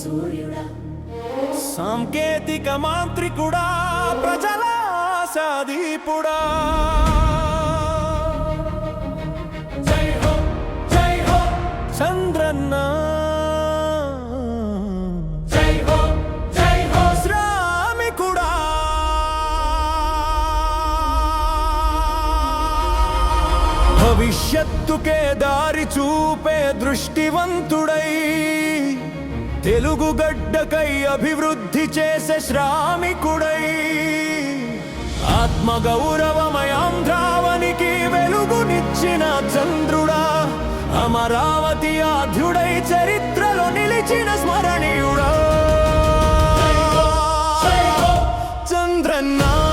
సూర్యుడా? సాంకేతిక మాంత్రికుడా ప్రజల సాదీపుడా జై హో జై హో చంద్రన్న. జై హో జై హో శ్రామికుడా. భవిష్యత్తుకే దారి చూపే దృష్టివంతుడై తెలుగు గడ్డకై అభివృద్ధి చేసే శ్రామికుడై. ఆత్మగౌరవమయాంధ్రావనికి వెలుగునిచ్చిన చంద్రుడా అమరావతి ఆధ్యుడై చరిత్రలో నిలిచిన స్మరణీయుడా. చంద్రన్నా